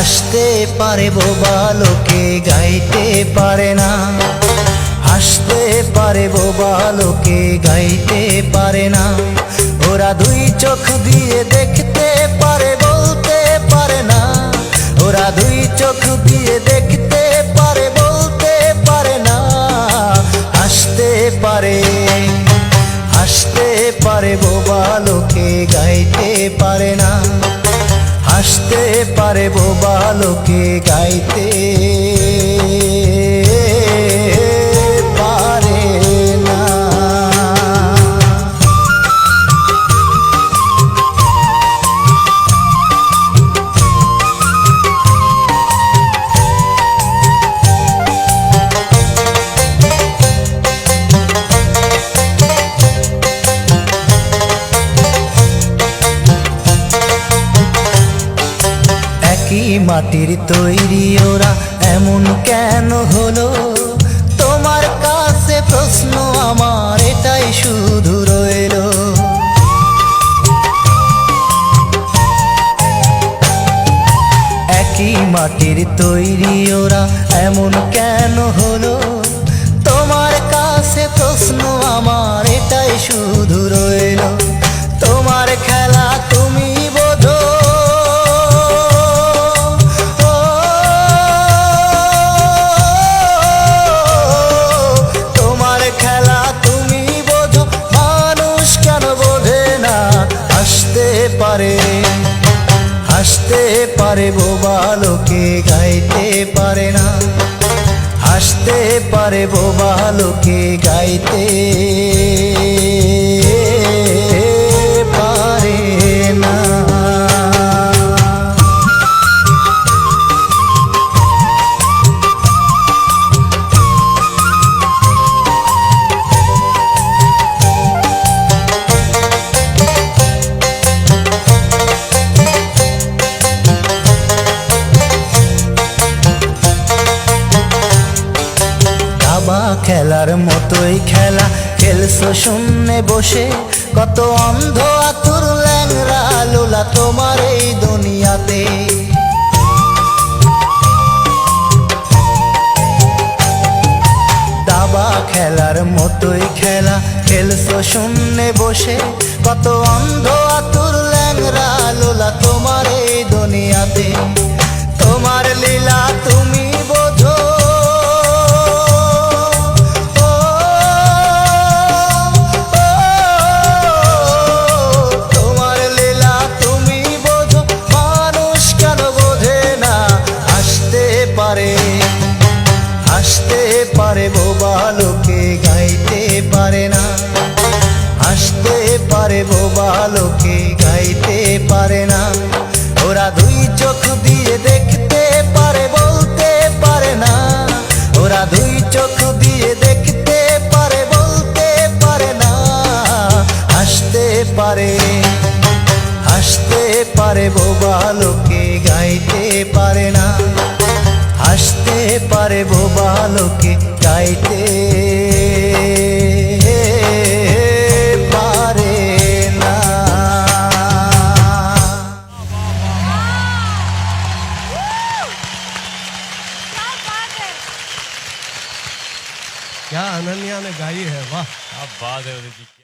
হাসতে পারে বোবা লোকে গাইতে পারে না। হাসতে পারে বোবা লোকে গাইতে পারে না। ওরা দুই চোখ দিয়ে দেখতে পারে, বলতে পারে না। ওরা দুই চোখ দিয়ে দেখতে পারে, বলতে পারে না। হাসতে পারে হাসতে পারে বোবা লোকে গাইতে পারে না। হাসতে পারে বোবা গাইতে। একই মাটির তৈরি ওরা? এমন কেন হলো? তোমার কাছে প্রশ্ন আমার, এটাই শুধু রইল। একই মাটির তৈরি ওরা, এমন কেন হলো? হাসতে পারে বোবা লোকে গাইতে পারে না। হাসতে পারে বোবা লোকে গাইতে খেলার মতোই খেলা। খেলছো শূন্যে বসে, কত অন্ধ আতুর ল্যাংরা লোলা তোমার এই দুনিয়াতে। দাবা খেলার মতোই খেলা, খেলছো শূন্যে বসে, কত অন্ধ আতুর ল্যাংরা লোলা তোমার এই দুনিয়াতে। বোবা লোকে গাইতে পারে না। ওরা দুই চোখ দিয়ে দেখতে পারে, বলতে পারে না। ওরা দুই চোখ দিয়ে দেখতে পারে, বলতে পারে না। হাসতে পারে হাসতে পারে বোবা লোকে গাইতে পারে না। হাসতে পারে বোবা লোকে গাইতে क्या अनन्या ने गाई है? वाह क्या बात है उदित जी।